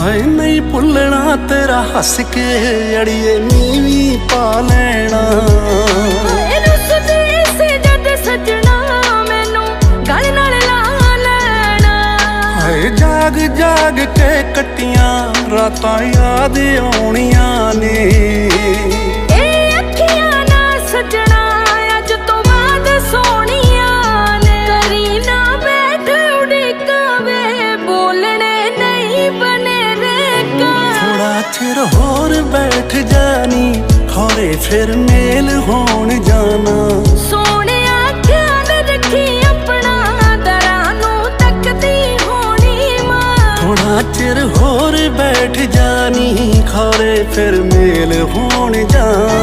ਹਾਏ ਨਹੀਂ ਭੁੱਲਣਾ ਤੇਰਾ ਹੱਸ ਕੇ ਅੜੀਏ ਨੀਵੀਂ ਪਾ ਲੈਣਾ। ਸੇ ਜਦ ਸਜਣਾ ਮੈਨੂੰ ਗਲ ਨਾਲ ਲਾ ਲੈਣਾ। ਹਾਏ ਜਾਗ ਜਾਗ ਕੇ ਕੱਟੀਆਂ ਰਾਤਾਂ ਯਾਦ ਆਉਣੀਆਂ ਚਿਰ ਹੋਰ ਬੈਠ ਜਾਨੀ ਖੋਰੇ ਫਿਰ ਮੇਲ ਹੋਣ ਜਾਣਾ ਸੋਹਣਿਆ ਖਿਆਲ ਰੱਖੀ ਆਪਣਾ ਦਰਾਂ ਨੂੰ ਤੱਕਦੀ ਹੋਣੀ ਮਾਂ। ਥੋੜਾ ਚਿਰ ਹੋਰ ਬੈਠ ਜਾਨੀ ਖੋਰੇ ਫਿਰ ਮੇਲ ਹੋਣ ਜਾਣਾ